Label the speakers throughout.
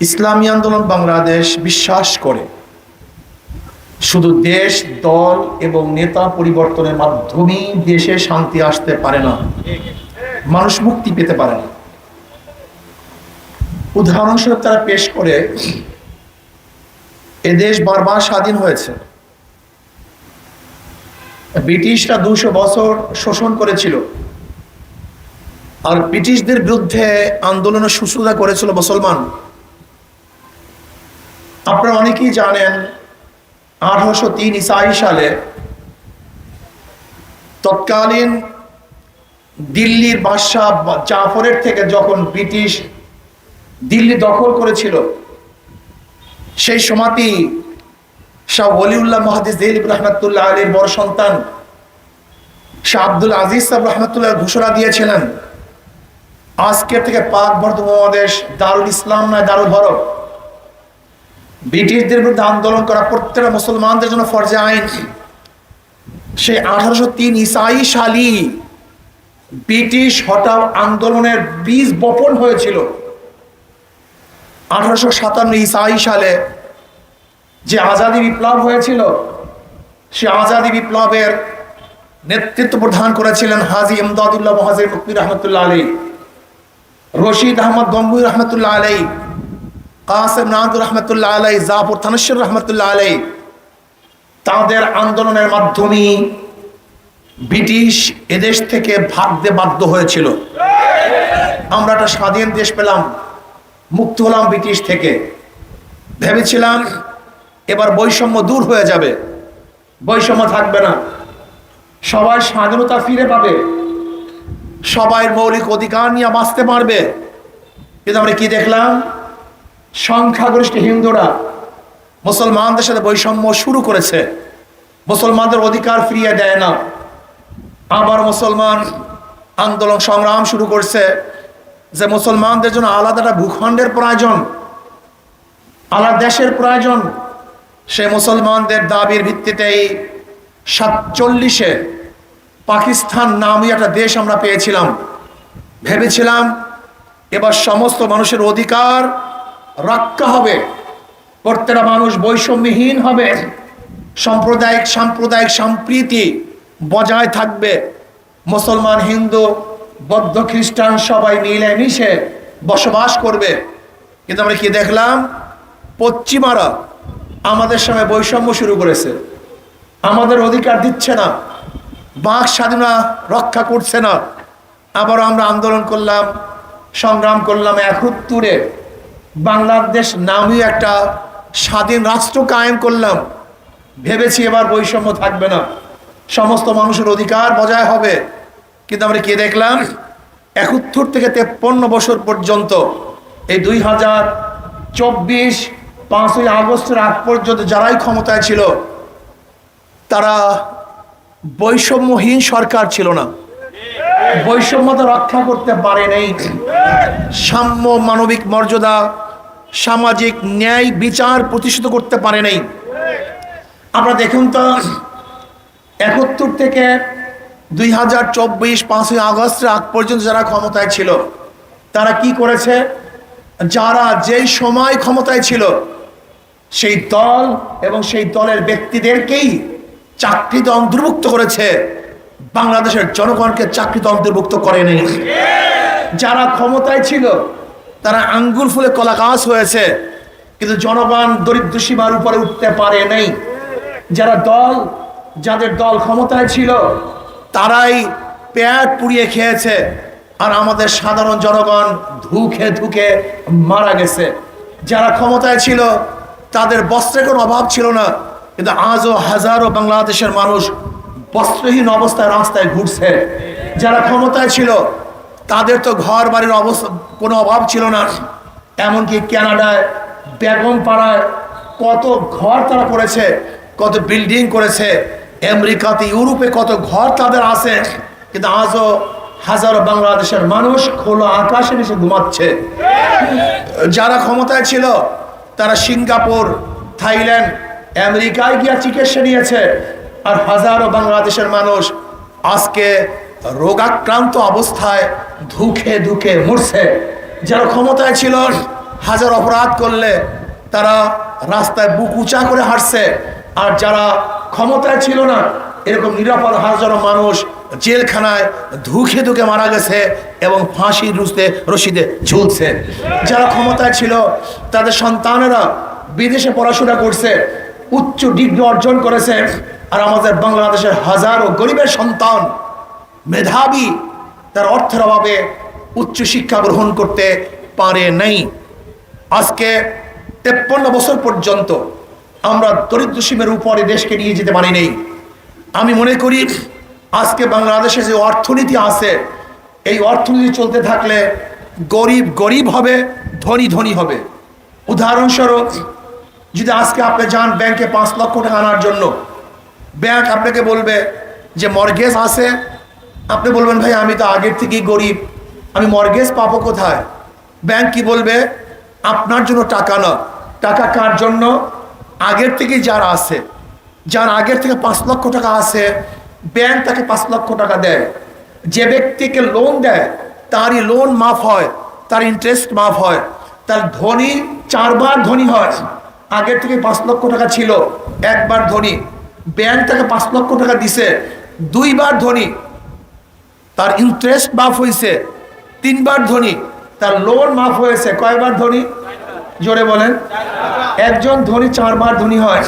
Speaker 1: ইসলামী আন্দোলন বাংলাদেশ বিশ্বাস করে। শুধু দেশ, দল এবং নেতা পরিবর্তনের মাধ্যমেই দেশে শান্তি আসতে পারে না। মানুষ মুক্তি পেতে পারে না। উদাহরণস্বরূপ তারা পেশ করে, এ দেশ বারবার স্বাধীন হয়েছে। ব্রিটিশরা দুশো বছর শোষণ করেছিল। আর ব্রিটিশদের বিরুদ্ধে আন্দোলনের সুশ্রুতা করেছিল মুসলমান। আপনারা অনেকেই জানেন, আঠারোশো তিন ইসাই সালে তৎকালীন দিল্লির বাদশাহ জাফরের থেকে যখন ব্রিটিশ দিল্লি দখল করেছিল, সেই সময়তেই শাহ ওলিউল্লাহ মহাদিস দিলীপ রহমতুল্লাহ আলীর বড় সন্তান শাহ আব্দুল আজিজ সাহেব রহমতুল্লাহ ঘোষণা দিয়েছিলেন, আজকের থেকে পাক বর্ধমানদেশ দারুল ইসলাম নয়, দারুল হরফ। ব্রিটিশদের বিরুদ্ধে আন্দোলন করা প্রত্যেকটা মুসলমানদের জন্য ফরজে আইন। সেই আঠারোশো তিন ইসাই সালি ব্রিটিশ হটাও আন্দোলনের বীজ বপন হয়েছিল। আঠারোশো সাতান্ন ইসাই সালে যে আজাদি বিপ্লব হয়েছিল, সে আজাদি বিপ্লবের নেতৃত্ব প্রদান করেছিলেন হাজি এমদাদুল্লাহ মহাজির মুক্তির রহমতুল্লাহ আলী, রশিদ আহমদ গম্বুর রহমতুল্লাহ আলাই কাসেম নাদুর রহমতুল্লাহ আলাই জাফর থানেশ্বর রহমতুল্লাহ আলাই তাদের আন্দোলনের মাধ্যমে ব্রিটিশ এদেশ থেকে ভাগতে বাধ্য হয়েছিল। আমরা একটা স্বাধীন দেশ পেলাম, মুক্ত হলাম ব্রিটিশ থেকে। ভেবেছিলাম এবার বৈষম্য দূর হয়ে যাবে, বৈষম্য থাকবে না। সবাই স্বাধীনতা ফিরে পাবে, সবাই মৌলিক অধিকার নিয়ে বাঁচতে পারবে। কিন্তু আমরা কি দেখলাম? সংখ্যাগরিষ্ঠ হিন্দুরা মুসলমানদের সাথে বৈষম্য শুরু করেছে। মুসলমানদের অধিকার ফিরিয়ে দেয় না। আবার মুসলমান আন্দোলন সংগ্রাম শুরু করছে যে মুসলমানদের জন্য আলাদা একটা ভূখণ্ডের প্রয়োজন, আলাদা দেশের প্রয়োজন। সে মুসলমানদের দাবির ভিত্তিতেই সাতচল্লিশে পাকিস্তান নামই একটা দেশ আমরা পেয়েছিলাম। ভেবেছিলাম এবার সমস্ত মানুষের অধিকার রক্ষা হবে। প্রত্যেকটা মানুষ বৈষম্যহীন হবে। সাম্প্রদায়িক সাম্প্রদায়িক সম্প্রীতি বজায় থাকবে। মুসলমান, হিন্দু, বৌদ্ধ, খ্রিস্টান সবাই মিলে মিশে বসবাস করবে। কিন্তু আমরা কি দেখলাম? পশ্চিমারা আমাদের সময় বৈষম্য শুরু করেছে। আমাদের অধিকার দিচ্ছে না। বাক স্বাধীনতা রক্ষা করছে না। আবার আমরা আন্দোলন করলাম, সংগ্রাম করলাম একত্তরে বাংলাদেশ নামই একটা স্বাধীন রাষ্ট্র কায়েম করলাম। ভেবেছি এবার বৈষম্য থাকবে না। সমস্ত মানুষের অধিকার বজায় হবে। কিন্তু আমরা কে দেখলাম? একাত্তর থেকে তেপ্পন্ন বছর পর্যন্ত এই দুই হাজার চব্বিশ পাঁচই আগস্টের আগ পর্যন্ত যারাই ক্ষমতায় ছিল, তারা বৈষম্যহীন সরকার ছিল না। বৈষম্যতা রক্ষা করতে পারে নেই সাম্য মানবিক মর্যাদা সামাজিক ন্যায় বিচার প্রতিষ্ঠিত করতে পারে নাই। আমরা দেখুন তো, একাত্তর থেকে দুই হাজার চব্বিশ পাঁচই আগস্টের আগ পর্যন্ত যারা ক্ষমতায় ছিল, তারা কি করেছে? যারা যেই সময় ক্ষমতায় ছিল, সেই দল এবং সেই দলের ব্যক্তিদেরকেই চাকরিতে অন্তর্ভুক্ত করেছে। বাংলাদেশের জনগণকে চাকরিতে অন্তর্ভুক্ত করেনি যারা ক্ষমতায় ছিল তারা আঙ্গুল ফুলে কলা গাছ হয়েছে, কিন্তু জনগণ দরিদ্র সীমার উপরে উঠতে পারে নাই। যারা দল, যাদের দল ক্ষমতায় ছিল, তারাই পেট পুড়িয়ে খেয়েছে, আর আমাদের সাধারণ জনগণ ধুকে ধুকে মারা গেছে। যারা ক্ষমতায় ছিল, তাদের বস্ত্রের কোনো অভাব ছিল না, কিন্তু আজও হাজারো বাংলাদেশের মানুষ বস্ত্রহীন অবস্থায় রাস্তায় ঘুরছে। যারা ক্ষমতায় ছিল তাদের তো ঘর বাড়ির অবস্থা, কোনো অভাব ছিল না। এমনকি কানাডায়, বেগম পাড়ায় কত ঘর তারা করেছে, কত বিল্ডিং করেছে। আমেরিকাতে, ইউরোপে কত ঘর তাদের আছে। কিন্তু আজও হাজারো বাংলাদেশের মানুষ খোলা আকাশে এসে ঘুমাচ্ছে। যারা ক্ষমতায় ছিল, তারা সিঙ্গাপুর, থাইল্যান্ড, আমেরিকায় গিয়া চিকিৎসা নিয়েছে। আর হাজারো বাংলাদেশের মানুষ আজকে রোগাক্রান্ত অবস্থায় ধুকে ধুকে মরছে। যারা ক্ষমতায় ছিল, হাজার অপরাধ করলে তারা রাস্তায় বুক উঁচা করে হাঁটছে। আর যারা ক্ষমতায় ছিল না, এরকম নিরাপদ হাজারো মানুষ জেলখানায় ধুকে ধুকে মারা গেছে এবং ফাঁসির রুস্তে রশিদে ঝুলছে। যারা ক্ষমতায় ছিল, তাদের সন্তানেরা বিদেশে পড়াশোনা করছে, উচ্চ ডিগ্রি অর্জন করেছে। আর আমাদের বাংলাদেশের হাজারো গরিবের সন্তান মেধাবী, তার অর্থের অভাবে উচ্চশিক্ষা গ্রহণ করতে পারে নাই। আজকে তেপ্পন্ন বছর পর্যন্ত আমরা দরিদ্র সীমের উপরে দেশকে নিয়ে যেতে পারি নেই। আমি মনে করি আজকে বাংলাদেশে যে অর্থনীতি আছে, এই অর্থনীতি চলতে থাকলে গরিব গরিব হবে, ধনী ধনী হবে। উদাহরণস্বরূপ, যদি আজকে আপনি যান ব্যাংকে পাঁচ লক্ষ টাকা আনার জন্য, ব্যাংক আপনাকে বলবে যে মর্গেজ আছে আপনি বলবেন, ভাই, আমি তো আগের থেকেই গরিব। আমি মর্গেজ পাবো কোথায়? ব্যাংক কি বলবে? আপনার জন্য টাকা না। টাকা কার জন্য? আগের থেকে যারা আছে। যার আগের থেকে পাঁচ লক্ষ টাকা আছে, ব্যাংক তাকে পাঁচ লক্ষ টাকা দেয়। যে ব্যক্তিকে লোন দেয়, তারই লোন মাফ হয়, তার ইন্টারেস্ট মাফ হয়। তার ধনী, চারবার ধনী হয়। আগের থেকে পাঁচ লক্ষ টাকা ছিল, একবার ধনী। ব্যাংক তাকে পাঁচ লক্ষ টাকা দিছে, দুইবার ধনী। তার ইন্টারেস্ট মাফ হয়েছে তিনবার ধনী, তার লোন মাফ হয়েছে। কয়বার ধনী? জোরে বলেন। একজন ধনী চারবার ধনী হয়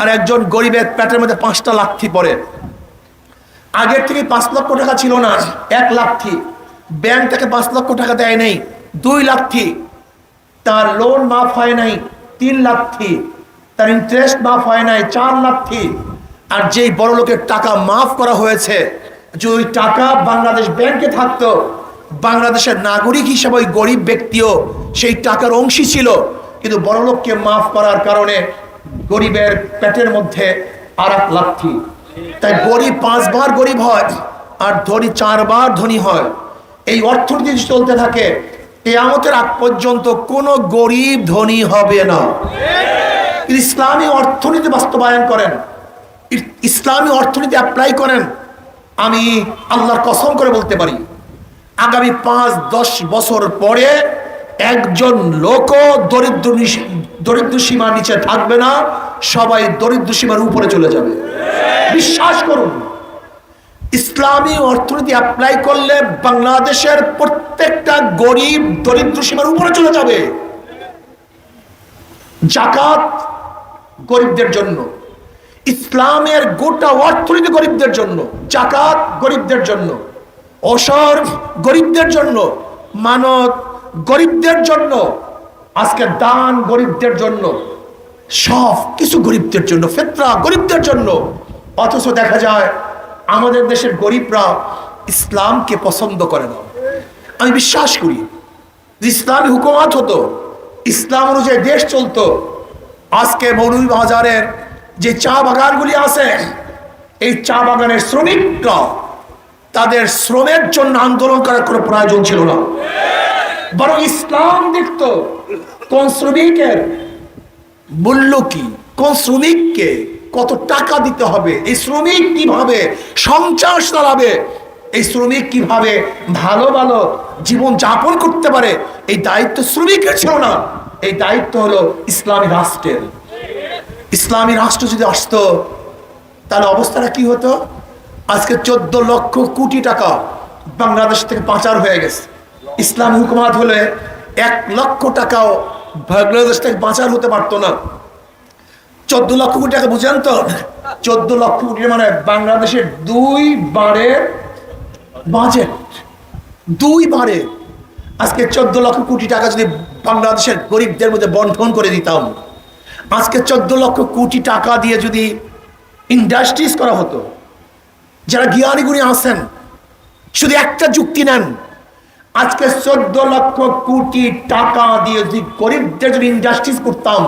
Speaker 1: আর একজন গরিবের পেটের মধ্যে পাঁচটা লাথি পড়ে। আগের থেকে পাঁচ লক্ষ টাকা ছিল না, এক লাথি ব্যাংক থেকে পাঁচ লক্ষ টাকা দেয় নাই, দুই লাথি তার লোন মাফ হয় নাই, তিন লাথি তার ইন্টারেস্ট মাফ হয় নাই, চার লাথি আর যেই বড় লোকের টাকা মাফ করা হয়েছে যে ওই টাকা বাংলাদেশ ব্যাংকে থাকতো, বাংলাদেশের নাগরিক হিসেবে ওই গরিব ব্যক্তিও সেই টাকার অংশী ছিল। কিন্তু বড় লোককে মাফ করার কারণে গরিবের পেটের মধ্যে আর এক লাথি। তাই গরিব পাঁচবার গরিব হয় আর ধনী চারবার ধনী হয়। এই অর্থনীতি যদি চলতে থাকে, কেয়ামতের আগ পর্যন্ত কোনো গরিব ধনী হবে না। ইসলামী অর্থনীতি বাস্তবায়ন করেন। ইসলামী অর্থনীতি অ্যাপ্লাই করেন। আমি আল্লাহর কসম করে বলতে পারি, আগামী পাঁচ, দশ বছর পরে একজন লোক দরিদ্র দরিদ্র সীমার নিচে থাকবে না, সবাই দরিদ্র সীমার উপরে চলে যাবে। বিশ্বাস করুন, ইসলামী অর্থনীতি অ্যাপ্লাই করলে বাংলাদেশের প্রত্যেকটা গরিব দরিদ্র সীমার উপরে চলে যাবে। জাকাত গরিবদের জন্য। ইসলামের গোটা অর্থনীতি গরিবদের জন্য, জাকাত গরিবদের জন্য, অসর গরিবদের জন্য, মানত গরিবদের জন্য, আজকে দান গরিবদের জন্য, সব কিছু গরিবদের জন্য ফেতরা গরিবদের জন্য। অথচ দেখা যায়, আমাদের দেশের গরিবরা ইসলামকে পছন্দ করে না। আমি বিশ্বাস করি, যে ইসলামী হুকুমাত হতো, ইসলাম অনুযায়ী দেশ চলতো। আজকে মৌলভী বাজারের যে চা বাগানগুলি আছে, এই চা বাগানের শ্রমিকরা তাদের শ্রমের জন্য আন্দোলন করার কোনো প্রয়োজন ছিল না। বরং ইসলাম দেখতো কোন শ্রমিকের মূল্য কি, কোন শ্রমিককে কত টাকা দিতে হবে, এই শ্রমিক কীভাবে সংসার চালাবে, এই শ্রমিক কীভাবে ভালো ভালো জীবন যাপন করতে পারে, এই দায়িত্ব শ্রমিকের ছিল না। এই দায়িত্ব হলো ইসলামী রাষ্ট্রের। ইসলামী রাষ্ট্র যদি আসতো, তাহলে অবস্থাটা কি হতো? আজকে চোদ্দ লক্ষ কোটি টাকা বাংলাদেশ থেকে পাচার হয়ে গেছে। ইসলাম হুকুমাত হলে এক লক্ষ টাকাও বাংলাদেশ থেকে পাচার হতে পারতো না। চোদ্দ লক্ষ কোটি টাকা বুঝেন তো? চোদ্দ লক্ষ কোটি মানে বাংলাদেশের দুই বারে বাজেট দুই বারে। আজকে চোদ্দ লক্ষ কোটি টাকা যদি বাংলাদেশের গরিবদের মধ্যে বন্টন করে দিতাম আজকে চোদ্দ লক্ষ কোটি টাকা দিয়ে যদি ইন্ডাস্ট্রিজ করা হতো, যারা জ্ঞানীগুণী আছেন শুধু একটা যুক্তি নেন, আজকে চোদ্দ লক্ষ কোটি টাকা দিয়ে যদি গরিবদের যদি ইন্ডাস্ট্রিজ করতাম,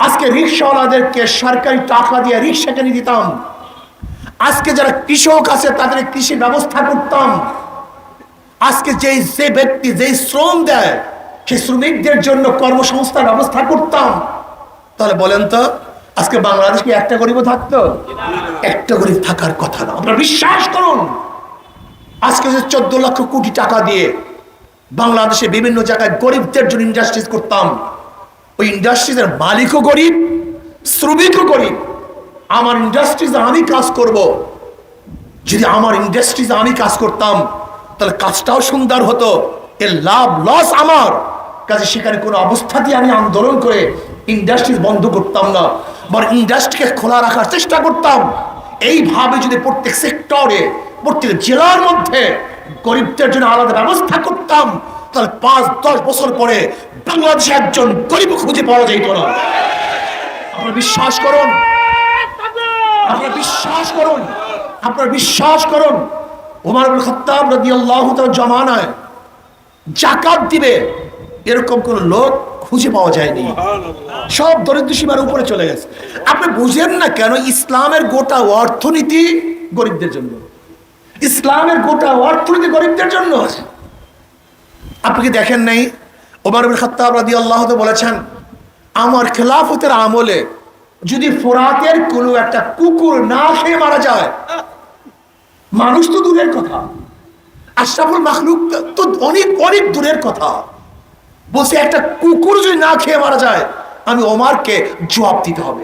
Speaker 1: আজকে রিক্সাওয়ালাদেরকে সরকারি টাকা দিয়ে রিক্সা কিনে দিতাম, আজকে যারা কৃষক আছে তাদের কৃষি ব্যবস্থা করতাম, আজকে যেই যে ব্যক্তি, যেই শ্রম দেয়, সেই শ্রমিকদের জন্য কর্মসংস্থান ব্যবস্থা করতাম। তাহলে বলেন তো, আজকে বাংলাদেশ কি একটা গরিব থাকতো? একটা গরিব থাকার কথা না। আপনারা বিশ্বাস করুন। আজকে যে চোদ্দ লক্ষ কোটি টাকা দিয়ে বাংলাদেশে বিভিন্ন জায়গায় গরিবদের জন্য ইন্ডাস্ট্রিজ করতাম, ওই ইন্ডাস্ট্রিজের মালিকও গরিব, শ্রমিকও গরিব। আমার ইন্ডাস্ট্রিজে আমি কাজ করব। যদি আমার ইন্ডাস্ট্রিজে আমি কাজ করতাম, তাহলে কাজটাও সুন্দর হতো, এর লাভ লস আমার। কাজে সেখানে কোনো অবস্থাতেই আমি আন্দোলন করে ইন্ডাস্ট্রিজ বন্ধ করতাম না বর ইন্ডাস্ট্রিকে খোলা রাখার চেষ্টা করতাম। এইভাবে যদি প্রত্যেক সেক্টরে, প্রত্যেক জেলার মধ্যে গরিবদের জন্য আলাদা ব্যবস্থা করতাম, তাহলে পাঁচ, দশ বছর পরে বাংলাদেশে একজন গরিব খুঁজে পাওয়া যেত না। আপনারা বিশ্বাস করুন, আপনারা বিশ্বাস করুন, আপনারা বিশ্বাস করুন, ওমর খাত্তাব রাদিয়াল্লাহু তাআলা জমানায় জাকাত দিবে এরকম কোন লোক খুঁজে পাওয়া যায়নি। সব দরিদ্র সীমার উপরে চলে গেছে। আপনি বুঝেন না কেন ইসলামের গোটা অর্থনীতি গরিবদের জন্য? ইসলামের গোটা অর্থনীতি গরিবদের জন্য। আপনি কি দেখেন নাই? ওমর খাত্তাব রাদিয়াল্লাহু তাআলা বলেছেন আমার খেলাফতের আমলে যদি ফোরাতের কোনো একটা কুকুর না খেয়ে মারা যায় মানুষ তো দূরের কথা। আশরাফুল মাখলুক তো অনেক অনেক দূরের কথা। বলছে, একটা কুকুর যদি না খেয়ে মারা যায়, আমি ওমারকে জবাব দিতে হবে।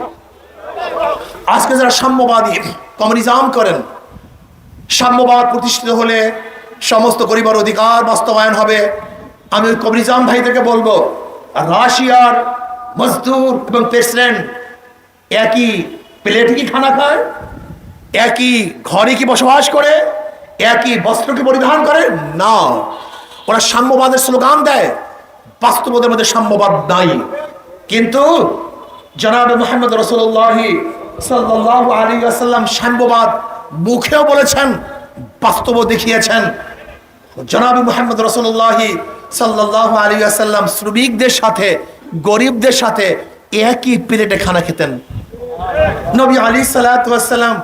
Speaker 1: আজকে যারা সাম্যবাদী কমিউনিজম করেন, সাম্যবাদ প্রতিষ্ঠিত হলে সমস্ত গরিবের অধিকার বাস্তবায়ন হবে। আমি ওই কমিউনিজম ভাইদেরকে বলব, রাশিয়ার মজদুর এবং প্রেসিডেন্ট একই প্লেটে কি খানা খায়? একই ঘরে কি বসবাস করে? একই বস্ত্র কি পরিধান করে? না। ওরা সাম্যবাদের স্লোগান দেয়। বাস্তবতার মধ্যে সাম্যবাদ নাই। কিন্তু জনাব মোহাম্মদ রসুল্লাহি সাল্লাহ আলী সাম্যবাদ মুখেও বলেছেন বাস্তব দেখিয়েছেন। জনাবি মোহাম্মদ রসুল্লাহি সাল্লাহ আলী আসাল্লাম শ্রমিকদের সাথে, গরিবদের সাথে একই প্লেটে খানা খেতেন। নবী আলী সাল্লাম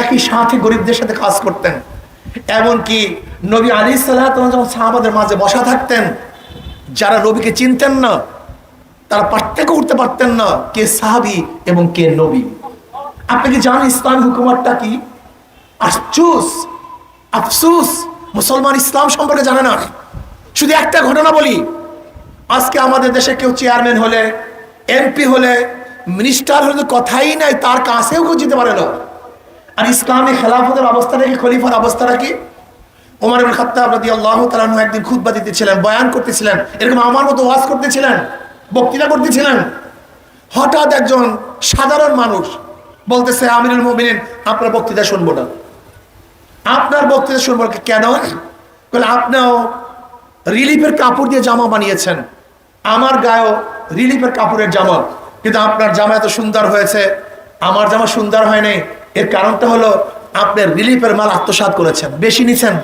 Speaker 1: একই সাথে গরিবদের সাথে কাজ করতেন। এমনকি নবী আলী সাল্লাহ যখন সাহাবাদের মাঝে বসা থাকতেন যারা নবীকে চিনতেন না, তারা পার্থক্য করতে পারতেন না কে সাহাবি এবং কে নবী। আপনি কি জানেন ইসলাম হুকুমাতটা কি? আশ্চুস আফসুস, মুসলমান ইসলাম সম্পর্কে জানে না। শুধু একটা ঘটনা বলি, আজকে আমাদের দেশে কেউ চেয়ারম্যান হলে, এমপি হলে, মিনিস্টার হলে কথাই নাই, তার কাছেও কেউ যেতে পারে না। আর ইসলামী খেলাফতের অবস্থাটা কি খলিফার অবস্থাটা কি? ওমর ইবনে খাত্তাব রাদিয়াল্লাহু তাআলা আনহু একদিন খুতবা দিতেছিলেন, বয়ান করতেছিলেন, এরকম আমার মতো ওয়াজ করতেছিলেন, বক্তৃতা করতেছিলেন। হঠাৎ একজন সাধারণ মানুষ বলতেছে, আমিরুল মুমিনিন, আপনার বক্তৃতা শুনব না। আপনার বক্তৃতা শুনব। কেন? বলে আপনিও রিলিফের কাপড় দিয়ে জামা বানিয়েছেন। আমার গায়েও রিলিফের কাপড়ের জামা। কিন্তু আপনার জামা এত সুন্দর হয়েছে, আমার জামা সুন্দর হয় নাই এর কারণটা হলো, আপনি রিলিফের মাল আত্মসাৎ করেছেন, বেশি নিছেন।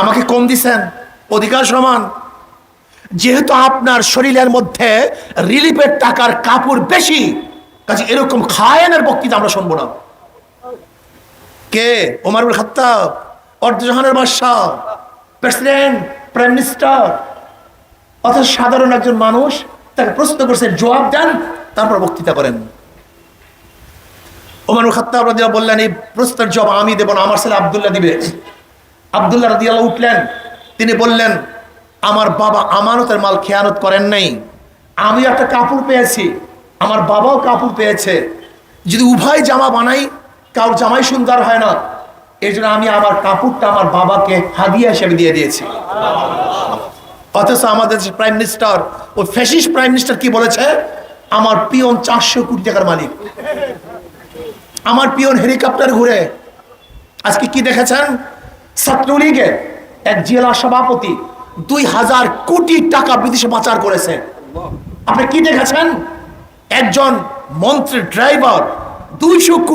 Speaker 1: আমাকে কম দিছেন অধিকার সমান। যেহেতু আপনার শরীরের মধ্যে রিলিফের টাকার কাপড় বেশি, কাজে এরকম খায়েনের বক্তৃতা আমরা শুনব না। কে? ওমারুল খাত্তাব অর্ধজাহানের বাদশাহ, প্রেসিডেন্ট, প্রাইম মিনিস্টার। অর্থাৎ সাধারণ একজন মানুষ তাকে প্রশ্ন করছেন জবাব দেন, তারপর বক্তৃতা করেন। ওমারুল খাত্তাব রাদিয়া বললেন, এই প্রশ্নের জবাব আমি দেব না, আমার ছেলে আবদুল্লাহ দিবে। আবদুল্লাহ রাদিয়াল্লাহ উঠলেন। তিনি বললেন, আমার বাবা আমানতের মাল খেয়ানত করেন নাই। আমি একটা কাপড় পেয়েছি। আমার বাবাও কাপড় পেয়েছে। যদি উভয় জামা বানাই কারোর জামাই সুন্দর হয় না। এই জন্য আমি আমার কাপড়টা আমার বাবাকে হাদিয়া হিসেবে দিয়ে দিয়েছি। অথচ আমাদের প্রাইম মিনিস্টার, ও ফ্যাসিস্ট প্রাইম মিনিস্টার কি বলেছে? আমার পিয়ন চারশো কোটি টাকার মালিক। আমার পিয়ন হেলিকপ্টার ঘুরে। আজকে কি দেখেছেন? ছাত্রলীগের এক জেলা সভাপতি দুই হাজার কোটি টাকা বিদেশে পাচার করেছে। আপনি কি দেখেছেন? একজন মন্ত্রী, ড্রাইভার, দুইশো কোটি